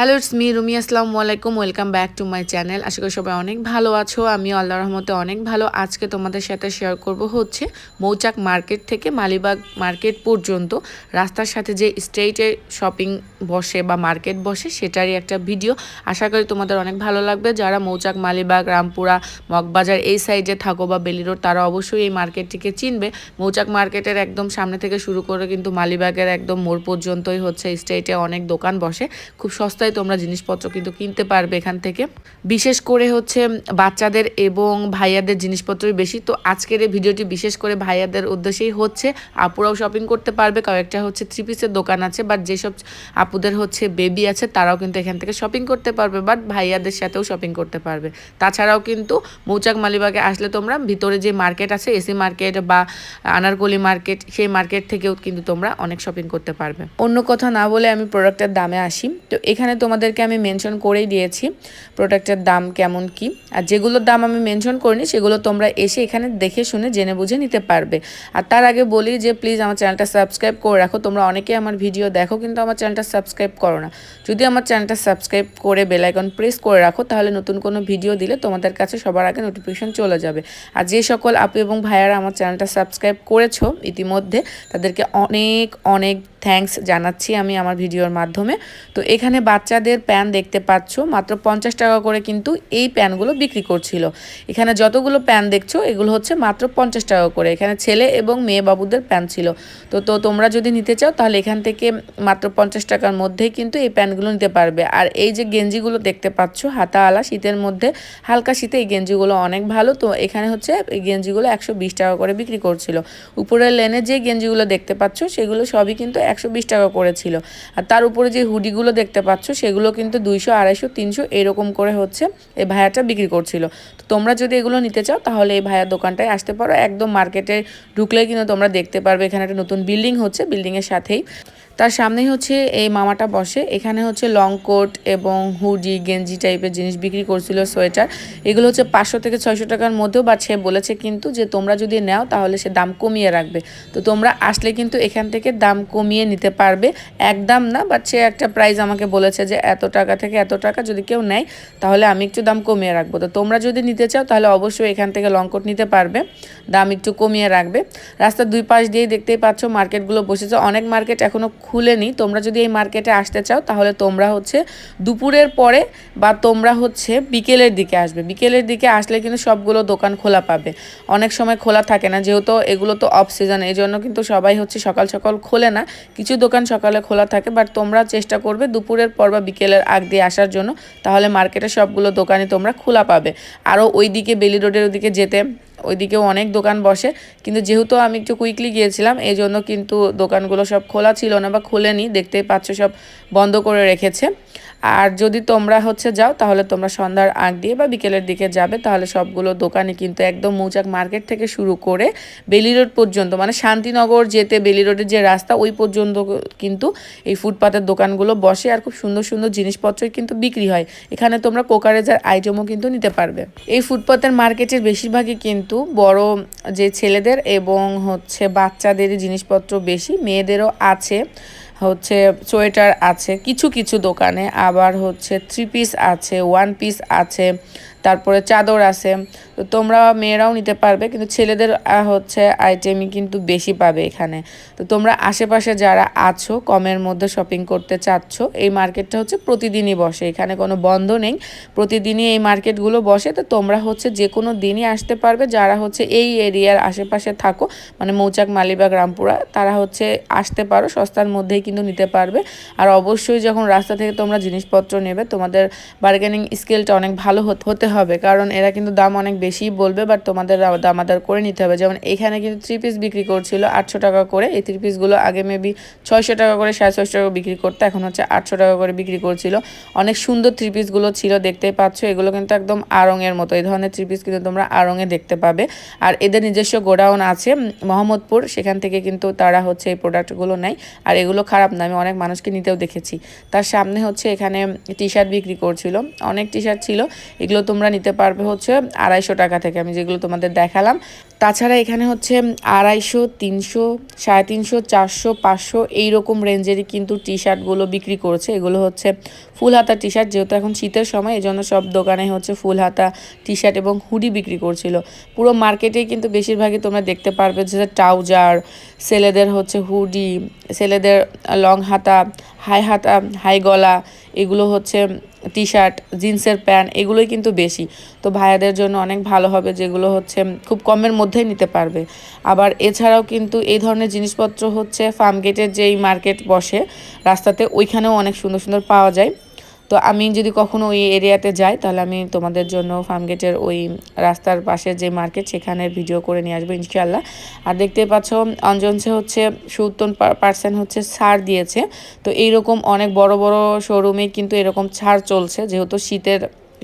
Hello it's me Rumi আসসালামু আলাইকুম welcome back to my channel আশা করি সবাই অনেক ভালো আছো। আমিও আল্লাহ রহমতে অনেক ভালো। আজকে তোমাদের সাথে শেয়ার করব হচ্ছে মৌচাক মার্কেট থেকে মালিবাগ মার্কেট পর্যন্ত। রাস্তার সাথে যে স্ট্রেইটে শপিং বসে বা মার্কেট বসে, সেটারই একটা ভিডিও আশা করি তোমাদের অনেক ভালো লাগবে। যারা মৌচাক, মালিবাগ, রামপুরা, মগবাজার এই সাইডে থাকো বা বেলি রোড তারা অবশ্যই এই মার্কেটটিকে চিনবে। মৌচাক মার্কেটের একদম সামনে থেকে শুরু করে কিন্তু মালিবাগের একদম মোড় পর্যন্তই হচ্ছে স্ট্রেটে অনেক দোকান বসে। খুব সস্তায় তোমরা জিনিসপত্র কিন্তু কিনতে পারবে এখান থেকে। বিশেষ করে হচ্ছে বাচ্চাদের এবং ভাইয়াদের জিনিসপত্রই বেশি। তো আজকের এই ভিডিওটি বিশেষ করে ভাইয়াদের উদ্দেশ্যেই হচ্ছে, আপুরাও শপিং করতে পারবে। কয়েকটা হচ্ছে থ্রি পিসের দোকান আছে বাট যেসব আপুদের হচ্ছে বেবি আছে, তারাও কিন্তু এখান থেকে শপিং করতে পারবে বাট ভাইয়াদের সাথেও শপিং করতে পারবে। তাছাড়াও কিন্তু মৌচাক মালিবাগে আসলে তোমরা ভিতরে যে মার্কেট আছে এসি মার্কেট বা আনারকলি মার্কেট সেই মার্কেট থেকেও কিন্তু তোমরা অনেক শপিং করতে পারবে। অন্য কথা না বলে আমি প্রোডাক্টের দামে আসি। তো এখানে তোমাদেরকে আমি মেনশন করেই দিয়েছি প্রোডাক্টের দাম কেমন কি। আর যেগুলোর দাম আমি মেনশন করিনি, সেগুলো তোমরা এসে এখানে দেখে শুনে, জেনে বুঝে নিতে পারবে। আর তার আগে বলি যে প্লিজ আমার চ্যানেলটা সাবস্ক্রাইব করে রাখো। তোমরা অনেকেই আমার ভিডিও দেখো, কিন্তু আমার চ্যানেলটা সাবস্ক্রাইব করো না। যদি আমার চ্যানেলটা সাবস্ক্রাইব করে বেলাইকন প্রেস করে রাখো, তাহলে নতুন কোনো ভিডিও দিলে তোমাদের কাছে সবার আগে নোটিফিকেশন চলে যাবে। আর যে সকল আপু এবং ভাইয়ারা আমার চ্যানেলটা সাবস্ক্রাইব করেছ ইতিমধ্যে, তাদেরকে অনেক অনেক থ্যাঙ্কস জানাচ্ছি আমি আমার ভিডিওর মাধ্যমে। তো এখানে বাচ্চাদের প্যান দেখতে পাচ্ছ, মাত্র পঞ্চাশ টাকা করে কিন্তু এই প্যানগুলো বিক্রি করছিল। এখানে যতগুলো প্যান দেখছ, এগুলো হচ্ছে মাত্র পঞ্চাশ টাকা করে। এখানে ছেলে এবং মেয়ে বাবুদের প্যান ছিল। তো তো তোমরা যদি নিতে চাও, তাহলে এখান থেকে মাত্র পঞ্চাশ টাকার মধ্যেই কিন্তু এই প্যানগুলো নিতে পারবে। আর এই যে গেঞ্জিগুলো দেখতে পাচ্ছ হাতাওয়ালা শীতের মধ্যে হালকা শীতে এই গেঞ্জিগুলো অনেক ভালো। তো এখানে হচ্ছে এই গেঞ্জিগুলো একশো বিশ টাকা করে বিক্রি করছিল। উপরের লেনে যে গেঞ্জিগুলো দেখতে পাচ্ছ, সেগুলো সবই কিন্তু একশো বিশ টাকা করেছিল আর তার উপরে যে হুডিগুলো দেখতে পাচ্ছ, সেগুলো কিন্তু দুইশো, আড়াইশো, তিনশো এরকম করে হচ্ছে এই ভায়াটা বিক্রি করছিল। তো তোমরা যদি এগুলো নিতে চাও, তাহলে এই ভাইয়ার দোকানটায় আসতে পারো। একদম মার্কেটে ঢুকলে কিন্তু তোমরা দেখতে পারবে এখানে একটা নতুন বিল্ডিং হচ্ছে। বিল্ডিংয়ের সাথেই তার সামনেই হচ্ছে এই মামাটা বসে। এখানে হচ্ছে লং কোট এবং হুডি গেঞ্জি টাইপের জিনিস বিক্রি করছিল, সোয়েটার। এগুলো হচ্ছে পাঁচশো থেকে ছয়শো টাকার মধ্যেও বা সে বলেছে কিন্তু যে তোমরা যদি নাও তাহলে সে দাম কমিয়ে রাখবে। তো তোমরা আসলে কিন্তু এখান থেকে দাম কমিয়ে নিতে পারবে। একদম না বাট সে একটা প্রাইস আমাকে বলেছে যে এত টাকা থেকে এত টাকা যদি কেউ নেয় তাহলে আমি একটু দাম কমিয়ে রাখব। তো তোমরা যদি নিতে চাও তাহলে অবশ্যই এখান থেকে লং কোট নিতে পারবে। দাম একটু কমিয়ে রাখবে। রাস্তার দুই পাশ দিয়েই দেখতেই পাচ্ছ মার্কেটগুলো বসেছে। অনেক মার্কেট এখনও খুলেনি তোমরা যদি এই মার্কেটে আসতে চাও, তাহলে তোমরা হচ্ছে দুপুরের পরে বা তোমরা হচ্ছে বিকেলের দিকে আসবে। বিকেলের দিকে আসলে কিন্তু সবগুলো দোকান খোলা পাবে। অনেক সময় খোলা থাকে না, যেহেতু এগুলো তো অফ সিজন এই জন্য কিন্তু সবাই হচ্ছে সকাল সকাল খোলে না। কিছু দোকান সকালে খোলা থাকে বাট তোমরা চেষ্টা করবে দুপুরের পর বা বিকেলের আগ দিয়ে আসার জন্য। তাহলে মার্কেটে সবগুলো দোকানে তোমরা খোলা পাবে। আরও ওই দিকে বেলি রোডের ওদিকে যেতে ওইদিকেও অনেক দোকান বসে। কিন্তু যেহেতু আমি একটু কুইকলি গিয়েছিলাম এই জন্য কিন্তু দোকানগুলো সব খোলা ছিল না বা খোলেনি, দেখতেই পাচ্ছ সব বন্ধ করে রেখেছে। আর যদি তোমরা হচ্ছে যাও, তাহলে তোমরা সন্ধ্যার আগ দিয়ে বা বিকেলের দিকে যাবে, তাহলে সবগুলো দোকানে কিন্তু একদম মৌচাক মার্কেট থেকে শুরু করে বেলি রোড পর্যন্ত মানে শান্তিনগর যেতে বেলি রোডের যে রাস্তা, ওই পর্যন্ত কিন্তু এই ফুটপাতের দোকানগুলো বসে আর খুব সুন্দর সুন্দর জিনিসপত্রই কিন্তু বিক্রি হয়। এখানে তোমরা কোকারেজার আইটেমও কিন্তু নিতে পারবে। এই ফুটপাতের মার্কেটের বেশিরভাগই কিন্তু বড় যে ছেলেদের এবং হচ্ছে বাচ্চাদের জিনিসপত্র বেশি, মেয়েদেরও আছে। হচ্ছে সোয়েটার আছে কিছু কিছু দোকানে আবার হচ্ছে থ্রি পিস আছে ওয়ান পিস আছে তারপরে চাদর আছে। তো তোমরা মেয়েরাও নিতে পারবে, কিন্তু ছেলেদের হচ্ছে আইটেমই কিন্তু বেশি পাবে এখানে। তো তোমরা আশেপাশে যারা আছো, কমের মধ্যে শপিং করতে চাচ্ছ, এই মার্কেটটা হচ্ছে প্রতিদিনই বসে। এখানে কোনো বন্ধ নেই। প্রতিদিনই এই মার্কেটগুলো বসে। তো তোমরা হচ্ছে যে কোনো দিনই আসতে পারবে। যারা হচ্ছে এই এরিয়ার আশেপাশে থাকো মানে মৌচাক মালিবাগ রামপুরা তারা হচ্ছে আসতে পারো। সস্তার মধ্যেই কিন্তু নিতে পারবে। আর অবশ্যই যখন রাস্তা থেকে তোমরা জিনিসপত্র নেবে, তোমাদের বার্গেনিং স্কেলটা অনেক ভালো হতে হবে, কারণ এরা কিন্তু দাম অনেক বেশি বলবে বাট তোমাদের দামাদার করে নিতে হবে। যেমন এখানে কিন্তু থ্রি পিস বিক্রি করছিল আটশো টাকা করে, এই থ্রি পিসগুলো আগে মেবি ছয়শো টাকা করে, সাড়ে ছয়শো টাকা বিক্রি করতে, এখন হচ্ছে আটশো টাকা করে বিক্রি করছিল। অনেক সুন্দর থ্রি পিসগুলো ছিল, দেখতেই পাচ্ছ, এগুলো কিন্তু একদম আড়ংয়ের মতো, এই ধরনের থ্রি পিস কিন্তু তোমরা আড়ংয়ে দেখতে পাবে। আর এদের নিজস্ব গোডাউন আছে মোহাম্মদপুর, সেখান থেকে কিন্তু তারা হচ্ছে এই প্রোডাক্টগুলো নেয়। আর এগুলো খারাপ না, আমি অনেক মানুষকে নিতেও দেখেছি। তার সামনে হচ্ছে এখানে টি শার্ট বিক্রি করছিল, অনেক টি শার্ট ছিল, এগুলো তোমরা নিতে পারবে হচ্ছে আড়াইশো টাকা থেকে আমি যেগুলো তোমাদের দেখালাম। তাছাড়া এখানে হচ্ছে আড়াইশো, তিনশো, সাড়ে তিনশো, চারশো, পাঁচশো এইরকম রেঞ্জেরই কিন্তু টি শার্টগুলো বিক্রি করছে। এগুলো হচ্ছে ফুল হাতা টি শার্ট যেহেতু এখন শীতের সময়, এই জন্য সব দোকানে হচ্ছে ফুল হাতা টি শার্ট এবং হুডি বিক্রি করছিল। পুরো মার্কেটেই কিন্তু বেশিরভাগই তোমরা দেখতে পারবে যে ট্রাউজার, ছেলেদের হচ্ছে হুডি, ছেলেদের লং হাতা, হাই হাতা, হাই গলা, এগুলো হচ্ছে টি শার্ট জিন্সের প্যান্ট, এগুলোই কিন্তু বেশি। তো ভাইয়াদের জন্য অনেক ভালো হবে, যেগুলো হচ্ছে খুব কমের মধ্যেই নিতে পারবে। আবার এছাড়াও কিন্তু এই ধরনের জিনিসপত্র হচ্ছে ফার্ম গেটের যেই মার্কেট বসে, রাস্তাতে ওইখানেও অনেক সুন্দর সুন্দর পাওয়া যায়। তো আমি যদি কখনো ওই এরিয়াতে যাই, তাহলে আমি তোমাদের জন্য ফার্মগেটের ওই রাস্তার পাশে যে মার্কেট সেখানে ভিডিও করে নিয়ে আসব ইনশাল্লাহ আর দেখতে পাচ্ছ অঞ্জনসে হচ্ছে সত্তর পার্সেন্ট হচ্ছে ছাড় দিয়েছে। তো এইরকম অনেক বড় বড় শোরুমে কিন্তু এরকম ছাড় চলছে, যেহেতু শীতের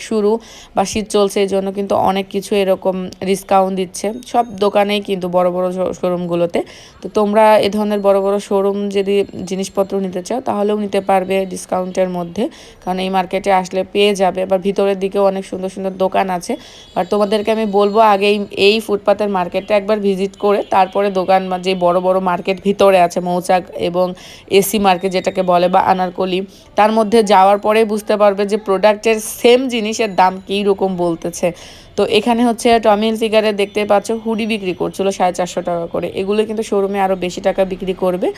শুরু বা শীত চলছে, এই জন্য কিন্তু অনেক কিছু এরকম ডিসকাউন্ট দিচ্ছে। সব দোকানেই কিন্তু বড় বড় শোরুমগুলোতে তো তোমরা এ ধরনের বড় বড় শোরুম যদি জিনিসপত্র নিতে চাও, তাহলেও নিতে পারবে ডিসকাউন্টের মধ্যে। কারণ এই মার্কেটে আসলে পেয়ে যাবে। আবার ভিতরের দিকেও অনেক সুন্দর সুন্দর দোকান আছে। আর তোমাদেরকে আমি বলব আগেই এই ফুটপাতের মার্কেটটা একবার ভিজিট করে, তারপরে দোকান যে বড় বড় মার্কেট ভিতরে আছে, মৌচাক এবং এসি মার্কেট যেটাকে বলে বা আনারকলি, তার মধ্যে যাওয়ার পরে বুঝতে পারবে যে প্রোডাক্টের সেম জিনিস জিনিসের দাম কী রকম বলতেছে? তো এখানে হচ্ছে টমি ফিগারে দেখতে পাচ্ছ হুডি বিক্রি করছিল সাড়ে চারশো টাকা করে। এগুলো কিন্তু শোরুমে আরও বেশি টাকা বিক্রি করবে।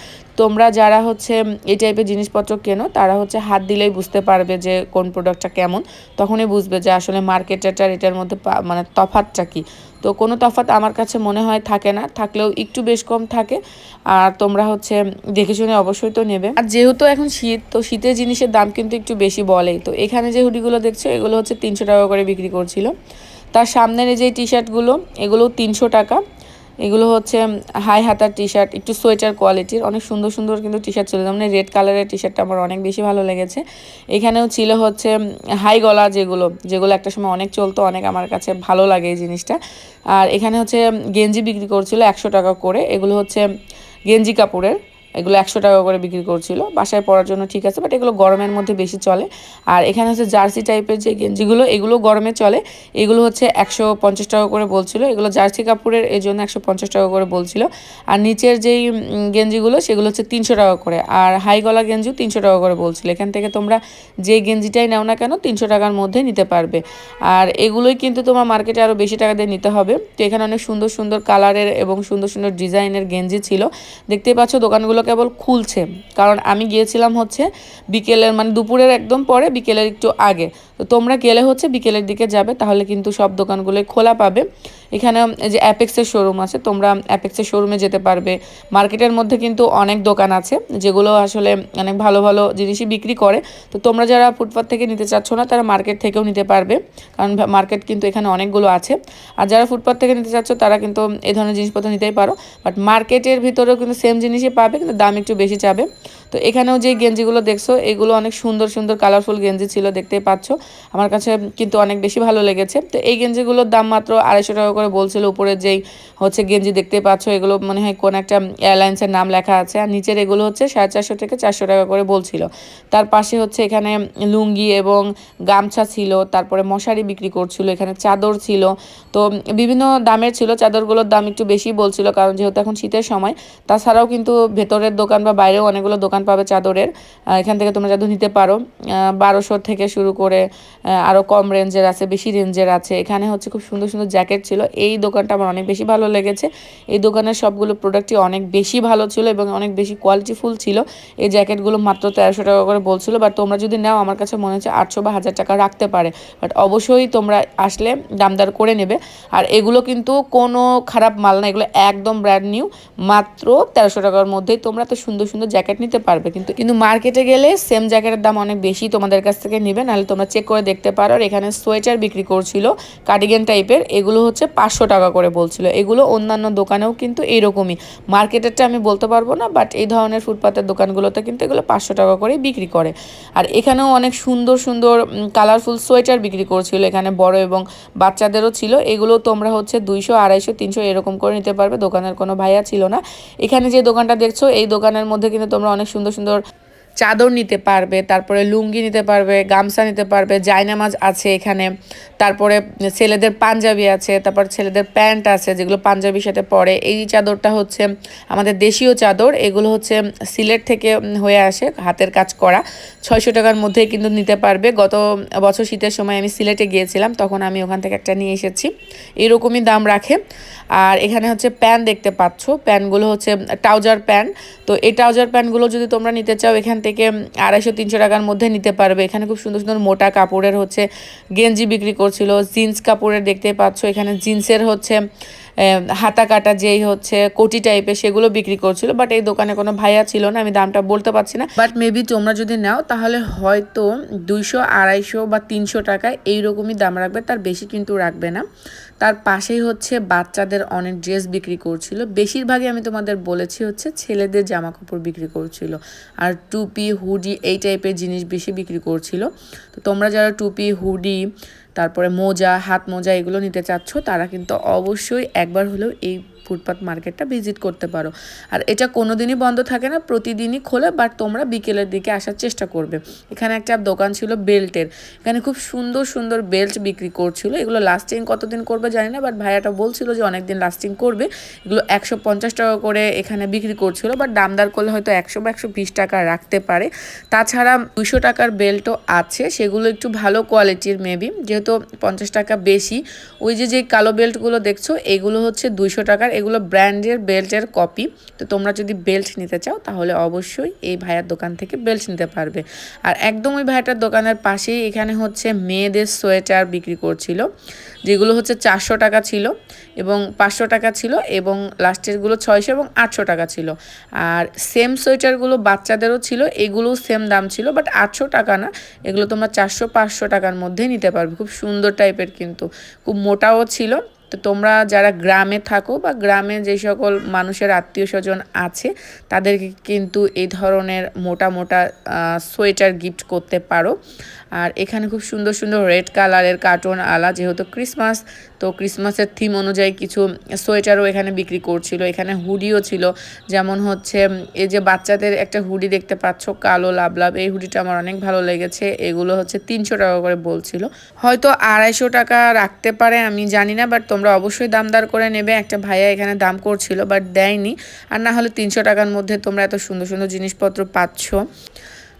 তোমরা যারা হচ্ছে এই টাইপের জিনিসপত্র কেনো, তারা হচ্ছে হাত দিলেই বুঝতে পারবে যে কোন প্রোডাক্টটা কেমন। তখনই বুঝবে যে আসলে মার্কেটের এটার মধ্যে মানে তফাতটা কী। তো কোনো তফাৎ আমার কাছে মনে হয় থাকে না, থাকলেও একটু বেশ কম থাকে। আর তোমরা হচ্ছে দেখে শুনে অবশ্যই তো নেবে। আর যেহেতু এখন শীত, তো শীতের জিনিসের দাম কিন্তু একটু বেশি বলেই। তো এখানে যে হুডিগুলো দেখছ, এগুলো হচ্ছে তিনশো টাকা করে বিক্রি করছিল। তার সামনের যে টি শার্টগুলো এগুলো তিনশো টাকা। এগুলো হচ্ছে হাই হাতার টি শার্ট একটু সোয়েটার কোয়ালিটির। অনেক সুন্দর সুন্দর কিন্তু টি শার্ট ছিল যেমন রেড কালারের টি শার্টটা আমার অনেক বেশি ভালো লেগেছে। এখানেও ছিল হচ্ছে হাই গলা যেগুলো যেগুলো একটা সময় অনেক চলতো, অনেক আমার কাছে ভালো লাগে এই জিনিসটা। আর এখানে হচ্ছে গেঞ্জি বিক্রি করছিল একশো টাকা করে। এগুলো হচ্ছে গেঞ্জি কাপড়ের। এগুলো একশো টাকা করে বিক্রি করছিল। বাসায় পরার জন্য ঠিক আছে বাট এগুলো গরমের মধ্যে বেশি চলে। আর এখানে হচ্ছে জার্সি টাইপের যে গেঞ্জিগুলো, এগুলো গরমে চলে। এগুলো হচ্ছে একশো পঞ্চাশ টাকা করে বলছিল। এগুলো জার্সি কাপড়ের এই জন্য একশো পঞ্চাশ টাকা করে বলছিল। আর নিচের যেই গেঞ্জিগুলো, সেগুলো হচ্ছে তিনশো টাকা করে। আর হাই গলা গেঞ্জিও তিনশো টাকা করে বলছিল। এখান থেকে তোমরা যে গেঞ্জিটাই নাও না কেন, তিনশো টাকার মধ্যে নিতে পারবে। আর এগুলোই কিন্তু তোমার মার্কেটে আরও বেশি টাকা দিয়ে নিতে হবে। তো এখানে অনেক সুন্দর সুন্দর কালারের এবং সুন্দর সুন্দর ডিজাইনের গেঞ্জি ছিল। দেখতে পাচ্ছ দোকানগুলো কেবল খুলছে। কারণ আমি গিয়েছিলাম হচ্ছে বিকেলের মানে দুপুরের একদম পরে, বিকেলের একটু আগে। তো তোমরা গেলে হচ্ছে বিকেলের দিকে যাবে, তাহলে কিন্তু সব দোকানগুলোই খোলা পাবে। এখানে যে অ্যাপেক্সের শোরুম আছে, তোমরা অ্যাপেক্সের শোরুমে যেতে পারবে। মার্কেটের মধ্যে কিন্তু অনেক দোকান আছে, যেগুলো আসলে অনেক ভালো ভালো জিনিসই বিক্রি করে। তো তোমরা যারা ফুটপাথ থেকে নিতে চাচ্ছ না, তারা মার্কেট থেকেও নিতে পারবে, কারণ মার্কেট কিন্তু এখানে অনেকগুলো আছে। আর যারা ফুটপাথ থেকে নিতে চাচ্ছ, তারা কিন্তু এ ধরনের জিনিসপত্র নিতেই পারো। বাট মার্কেটের ভিতরেও কিন্তু সেম জিনিসই পাবে, কিন্তু দাম একটু বেশি চাবে। তো এখানেও যে গেঞ্জিগুলো দেখছ, এগুলো অনেক সুন্দর সুন্দর কালারফুল গেঞ্জি ছিল, দেখতেই পাচ্ছ। আমার কাছে কিন্তু অনেক বেশি ভালো লেগেছে। তো এই গেঞ্জিগুলোর দাম মাত্র আড়াইশো টাকা করে বলছিল, উপরে যেই হচ্ছে গেঞ্জি দেখতে পাচ্ছ, এগুলো মনে হয় কোন একটা এয়ারলাইন্সের নাম লেখা আছে, আর নিচের এগুলো হচ্ছে সাড়ে চারশো থেকে চারশো টাকা করে বলছিল। তার পাশে হচ্ছে এখানে লুঙ্গি এবং গামছা ছিল, তারপরে মশারি বিক্রি করছিল, এখানে চাদর ছিল। তো বিভিন্ন দামের ছিল, চাদরগুলোর দাম একটু বেশি বলছিল, কারণ যেহেতু এখন শীতের সময়, তাছাড়াও কিন্তু ভেতরের দোকান বা বাইরেও অনেকগুলো দোকান পাবে চাদরের। এখান থেকে তোমরা চাদর নিতে পারো। বারোশো থেকে শুরু করে আরও কম রেঞ্জের আছে, বেশি রেঞ্জের আছে। এখানে হচ্ছে খুব সুন্দর সুন্দর জ্যাকেট ছিল। এই দোকানটা আমার অনেক বেশি ভালো লেগেছে। এই দোকানের সবগুলো প্রোডাক্টই অনেক বেশি ভালো ছিল এবং অনেক বেশি কোয়ালিটিফুল ছিল। এই জ্যাকেটগুলো মাত্র তেরোশো টাকা করে বলছিল। বাট তোমরা যদি নাও, আমার কাছে মনে হচ্ছে আটশো বা হাজার টাকা রাখতে পারে। বাট অবশ্যই তোমরা আসলে দামদার করে নেবে। আর এগুলো কিন্তু কোনো খারাপ মাল না। এগুলো একদম ব্র্যান্ড নিউ মাত্র তেরোশো টাকার মধ্যেই তোমরা তো সুন্দর সুন্দর জ্যাকেট নিতে পারবে। কিন্তু কিন্তু মার্কেটে গেলে সেম জ্যাকেটের দাম অনেক বেশি তোমাদের কাছ থেকে নেবে, নাহলে তোমরা চেক করে দেখতে পারো। আর এখানে সোয়েটার বিক্রি করছিল কার্ডিগান টাইপের এগুলো হচ্ছে পাঁচশো টাকা করে বলছিল। এগুলো অন্যান্য দোকানেও কিন্তু এরকমই মার্কেটেরটা আমি বলতে পারব না বাট এই ধরনের ফুটপাতের দোকানগুলোতে কিন্তু এগুলো পাঁচশো টাকা করে বিক্রি করে। আর এখানেও অনেক সুন্দর সুন্দর কালারফুল সোয়েটার বিক্রি করছিল। এখানে বড় এবং বাচ্চাদেরও ছিল। এগুলো তোমরা হচ্ছে দুইশো, আড়াইশো, তিনশো এরকম করে নিতে পারবে। দোকানের কোনো ভাইয়া ছিল না। এখানে যে দোকানটা দেখছ, এই দোকানের মধ্যে কিন্তু তোমরা অনেক সুন্দর সুন্দর চাদর নিতে পারবে, তারপরে লুঙ্গি নিতে পারবে, গামছা নিতে পারবে, জায়নামাজ আছে এখানে, তারপরে ছেলেদের পাঞ্জাবি আছে, তারপর ছেলেদের প্যান্ট আছে যেগুলো পাঞ্জাবির সাথে পরে। এই চাদরটা হচ্ছে আমাদের দেশীয় চাদর, এগুলো হচ্ছে সিলেট থেকে হয়ে আসে হাতের কাজ করা। ছয়শো টাকার মধ্যে কিন্তু নিতে পারবে। গত বছর শীতের সময় আমি সিলেটে গিয়েছিলাম, তখন আমি ওখান থেকে একটা নিয়ে এসেছি। এরকমই দাম রাখে। আর এখানে হচ্ছে প্যান দেখতে পাচ্ছ প্যানগুলো হচ্ছে ট্রাউজার প্যান তো এই ট্রাউজার প্যানগুলো যদি তোমরা নিতে চাও এখান থেকে আড়াইশো, তিনশো টাকার মধ্যে নিতে পারবে। এখানে খুব সুন্দর সুন্দর মোটা কাপড়ের হচ্ছে গেঞ্জি বিক্রি করছিল, জিন্স কাপড়ের দেখতে পাচ্ছ, এখানে জিন্সের হচ্ছে হাতা কাটা যেই হচ্ছে কোটি টাইপের সেগুলো বিক্রি করছিল বাট এই দোকানে কোনো ভাইয়া ছিল না, আমি দামটা বলতে পারছি না। বাট মেবি তোমরা যদি নাও, তাহলে হয়তো দুইশো, আড়াইশো বা তিনশো টাকায় এইরকমই দাম রাখবে, তার বেশি কিন্তু রাখবে না। তার পাশেই হচ্ছে বাচ্চাদের অনেক ড্রেস বিক্রি করছিল। বেশিরভাগই আমি তোমাদের বলেছি হচ্ছে ছেলেদের জামা কাপড় বিক্রি করছিল। আর টুপি, হুডি এই টাইপের জিনিস বেশি বিক্রি করছিল। তো তোমরা যারা টুপি, হুডি, তারপরে মোজা হাত মোজা এগুলো নিতে চাচ্ছ, তারা কিন্তু অবশ্যই একবার হলেও এই ফুটপাথ মার্কেটটা ভিজিট করতে পারো। আর এটা কোনো দিনই বন্ধ থাকে না, প্রতিদিনই খোলে, বাট তোমরা বিকেলের দিকে আসার চেষ্টা করবে। এখানে একটা দোকান ছিল বেল্টের। এখানে খুব সুন্দর সুন্দর বেল্ট বিক্রি করছিল। এগুলো লাস্টিং কতদিন করবে জানি না, বাট ভাইয়াটা বলছিল যে অনেক দিন লাস্টিং করবে। এগুলো একশো পঞ্চাশ টাকা করে এখানে বিক্রি করছিল, বাট দামদার করলে হয়তো একশো বা একশো বিশ টাকা রাখতে পারে। তাছাড়া দুশো টাকার বেল্টও আছে, সেগুলো একটু ভালো কোয়ালিটির মেবি যেহেতু পঞ্চাশ টাকা বেশি। ওই যে যে কালো বেল্টগুলো দেখছ, এগুলো হচ্ছে দুইশো টাকার এগুলো ব্র্যান্ডের বেল্টের কপি। তো তোমরা যদি বেল্ট নিতে চাও, তাহলে অবশ্যই এই ভাইয়ার দোকান থেকে বেল্ট নিতে পারবে। আর একদম ওই ভাইয়াটার দোকানের পাশেই এখানে হচ্ছে মেয়েদের সোয়েটার বিক্রি করছিল, যেগুলো হচ্ছে চারশো টাকা ছিল এবং পাঁচশো টাকা ছিল এবং লাস্টেরগুলো ছয়শো এবং আটশো টাকা ছিল। আর সেম সোয়েটারগুলো বাচ্চাদেরও ছিল, এগুলোও সেম দাম ছিল, বাট আটশো টাকা না, এগুলো তোমরা চারশো পাঁচশো টাকার মধ্যেই নিতে পারবে। খুব সুন্দর টাইপের কিন্তু, খুব মোটাও ছিল। তো তোমরা যারা গ্রামে থাকো বা গ্রামে যে সকল মানুষের আত্মীয় স্বজন আছে, তাদেরকে কিন্তু এই ধরনের মোটা মোটা সোয়েটার গিফট করতে পারো। আর এখানে খুব সুন্দর সুন্দর রেড কালারের কার্টুন আলা, যেহেতু ক্রিসমাস, তো ক্রিসমাসের থিম অনুযায়ী কিছু সোয়েটারও এখানে বিক্রি করছিল। এখানে হুডিও ছিল, যেমন হচ্ছে এই যে বাচ্চাদের একটা হুডি দেখতে পাচ্ছ, কালো লাভ লাভ, এই হুডিটা আমার অনেক ভালো লেগেছে। এগুলো হচ্ছে তিনশো টাকা করে বলছিল। হয়তো আড়াইশো টাকা রাখতে পারে, আমি জানি না বাট তোমরা অবশ্যই দামদার করে নেবে। একটা ভাইয়া এখানে দাম করছিল বাট দেয়নি। আর না হলে তিনশো টাকার মধ্যে তোমরা এত সুন্দর সুন্দর জিনিসপত্র পাচ্ছ।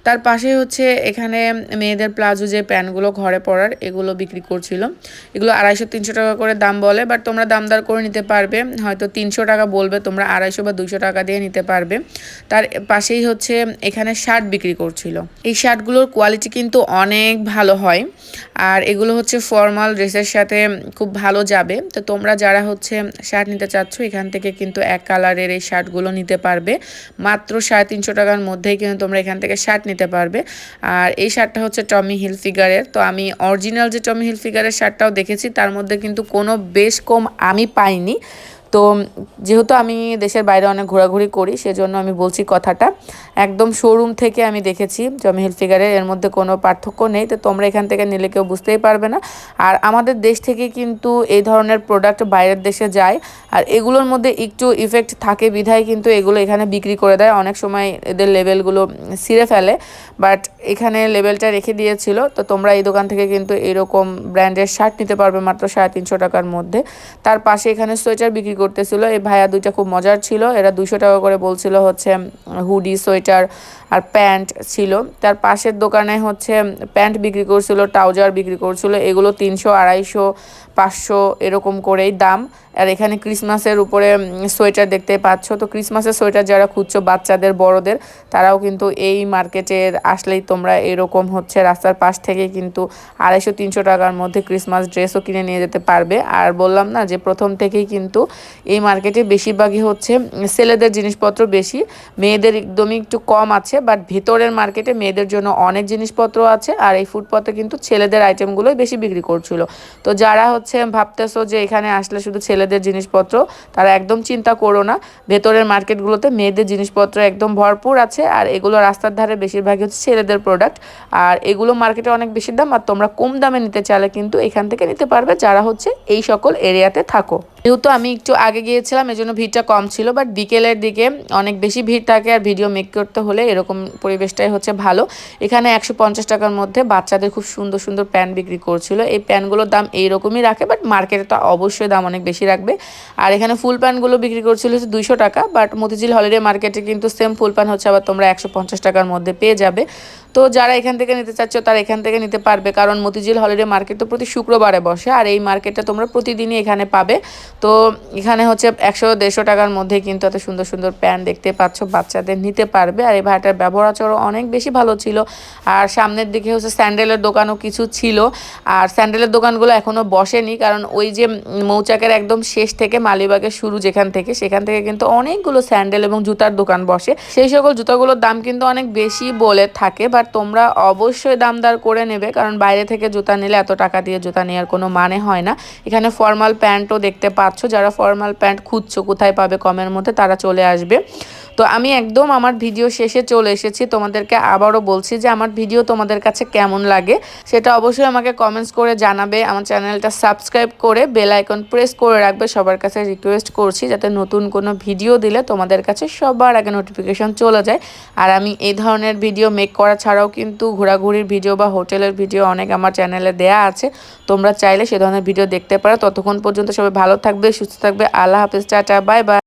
তার পাশে হচ্ছে এখানে মেয়েদের প্লাজো যে প্যান্টগুলো ঘরে পরার, এগুলো বিক্রি করছিল। এগুলো আড়াইশো, তিনশো টাকা করে দাম বলে বাট তোমরা দামদার করে নিতে পারবে। হয়তো তিনশো টাকা বলবে, তোমরা আড়াইশো বা দুইশো টাকা দিয়ে নিতে পারবে। তার পাশেই হচ্ছে এখানে শার্ট বিক্রি করছিল। এই শার্টগুলোর কোয়ালিটি কিন্তু অনেক ভালো হয়। আর এগুলো হচ্ছে ফর্মাল ড্রেসের সাথে খুব ভালো যাবে। তো তোমরা যারা হচ্ছে শার্ট নিতে চাচ্ছ, এখান থেকে কিন্তু এক কালারের এই শার্টগুলো নিতে পারবে। মাত্র সাড়ে তিনশো টাকার মধ্যেই কিন্তু তোমরা এখান থেকে শার্ট নিতে পারবে। আর এই শার্টটা হচ্ছে টমি হিল ফিগারের তো আমি অরিজিনাল যে টমি হিল ফিগারের শার্টটাও দেখেছি, তার মধ্যে কিন্তু কোনো বেশ কম আমি পাইনি। তো যেহেতু আমি দেশের বাইরে অনেক ঘোরাঘুরি করি, সেজন্য আমি বলছি কথাটা। একদম শোরুম থেকে আমি দেখেছি জমি হিল ফিগারের এর মধ্যে কোনো পার্থক্য নেই। তো তোমরা এখান থেকে নিলে কেউ বুঝতেই পারবে না। আর আমাদের দেশ থেকে কিন্তু এই ধরনের প্রোডাক্ট বাইরের দেশে যায়। আর এগুলোর মধ্যে একটু ইফেক্ট থাকে বিধায়, কিন্তু এগুলো এখানে বিক্রি করে দেয়। অনেক সময় এদের লেভেলগুলো ছিঁড়ে ফেলে। বাট এখানে লেভেলটা রেখে দিয়েছিল। তো তোমরা এই দোকান থেকে কিন্তু এরকম ব্র্যান্ডের শার্ট নিতে পারবে মাত্র সাড়ে তিনশো টাকার মধ্যে। তার পাশে এখানে সোয়েটার বিক্রি করতেছিল। এই ভাইয়া দুইটা খুব মজার ছিল। এরা দুশো টাকা করে বলছিল হচ্ছে হুডি, সোয়েটার আর প্যান্ট ছিল। তার পাশের দোকানে হচ্ছে প্যান্ট বিক্রি করছিল, ট্রাউজার বিক্রি করছিল। এগুলো তিনশো, আড়াইশো, পাঁচশো এরকম করেই দাম। আর এখানে ক্রিসমাসের উপরে সোয়েটার দেখতে পাচ্ছ। তো ক্রিসমাসের সোয়েটার যারা খুঁজছো, বাচ্চাদের, বড়দের, তারাও কিন্তু এই মার্কেটের আসলেই তোমরা এরকম হচ্ছে রাস্তার পাশ থেকে কিন্তু আড়াইশো, তিনশো টাকার মধ্যে ক্রিসমাস ড্রেসও কিনে নিয়ে যেতে পারবে। আর বললাম না যে প্রথম থেকেই কিন্তু এই মার্কেটে বেশিরভাগই হচ্ছে ছেলেদের জিনিসপত্র বেশি। মেয়েদের একদমই একটু কম আছে বাট ভিতরের মার্কেটে মেয়েদের জন্য অনেক জিনিসপত্র আছে। আর এই ফুটপথে কিন্তু ছেলেদের আইটেমগুলোই বেশি বিক্রি করছিল। তো যারা হচ্ছে ভাবতেছো যে এখানে আসলে শুধু ছেলেদের ছেলেদের জিনিসপত্র, তারা একদম চিন্তা করো না। ভেতরের মার্কেটগুলোতে মেয়েদের জিনিসপত্র একদম ভরপুর আছে, আর এগুলো রাস্তার ধারে বেশিরভাগই হচ্ছে ছেলেদের প্রোডাক্ট আর এগুলো মার্কেটে অনেক বেশি দাম, আর তোমরা কম দামে নিতে চাইলে কিন্তু এখান থেকে নিতে পারবে যারা হচ্ছে এই সকল এরিয়াতে থাকো। যেহেতু আমি একটু আগে গিয়েছিলাম, এজন্য ভিড়টা কম ছিল বাট বিকেলের দিকে অনেক বেশি ভিড় থাকে, আর ভিডিও মেক করতে হলে এরকম পরিবেশটাই হচ্ছে ভালো। এখানে একশো পঞ্চাশ টাকার মধ্যে বাচ্চাদের খুব সুন্দর সুন্দর প্যান্ট বিক্রি করছিল। এই প্যান্টগুলোর দাম এইরকমই রাখে বাট মার্কেটে তো অবশ্যই দাম অনেক বেশি রাখবে আর এখানে ফুল প্যান্টগুলো বিক্রি করছিল হচ্ছে দুইশো টাকা বাট মতিঝিল হলিডে মার্কেটে কিন্তু সেম ফুল প্যান্ট হচ্ছে আবার তোমরা একশো পঞ্চাশ টাকার মধ্যে পেয়ে যাবে। তো যারা এখান থেকে নিতে চাচ্ছ তারা এখান থেকে নিতে পারবে, কারণ মতিঝিল হলিডে মার্কেট তো প্রতি শুক্রবারে বসে, আর এই মার্কেটটা তোমরা প্রতিদিনই এখানে পাবে। তো এখানে হচ্ছে একশো দেড়শো টাকার মধ্যে কিন্তু এত সুন্দর সুন্দর প্যান্ট দেখতে পাচ্ছ, বাচ্চাদের নিতে পারবে। আর এই ভাইটার ব্যবহার আচরণ অনেক বেশি ভালো ছিল। আর সামনের দিকে হচ্ছে স্যান্ডেলের দোকানও কিছু ছিল। আর স্যান্ডেলের দোকানগুলো এখনও বসেনি, কারণ ওই যে মৌচাকের একদম শেষ থেকে মালিবাগের শুরু যেখান থেকে, সেখান থেকে কিন্তু অনেকগুলো স্যান্ডেল এবং জুতার দোকান বসে। সেই সকল জুতাগুলোর দাম কিন্তু অনেক বেশি বলে থাকে বাট তোমরা অবশ্যই দামদার করে নেবে, কারণ বাইরে থেকে জুতা নিলে এত টাকা দিয়ে জুতা নেওয়ার কোনো মানে হয় না। এখানে ফর্মাল প্যান্টও দেখতে পাচ্ছ, যারা ফর্মাল প্যান্ট খুঁজছো কোথায় পাবে কমের মধ্যে, তারা চলে আসবে। তো আমি একদম আমার ভিডিও শেষে চলে এসেছি। তোমাদেরকে আবারও বলছি যে আমার ভিডিও তোমাদের কাছে কেমন লাগে, সেটা অবশ্যই আমাকে কমেন্টস করে জানাবে। আমার চ্যানেলটা সাবস্ক্রাইব করে বেল আইকন প্রেস করে রাখবে। সবার কাছে রিকোয়েস্ট করছি যাতে নতুন কোনো ভিডিও দিলে তোমাদের কাছে সবার আগে নোটিফিকেশন চলে যায়। আর আমি এই ধরনের ভিডিও মেক করা ছাড়াও কিন্তু ঘোরাঘুরির ভিডিও বা হোটেলের ভিডিও অনেক আমার চ্যানেলে দেয়া আছে। তোমরা চাইলে সে ধরনের ভিডিও দেখতে পারো। ততক্ষণ পর্যন্ত সবাই ভালো থাকবে, সুস্থ থাকবে। আল্লাহ হাফিজ, টাটা বাই বাই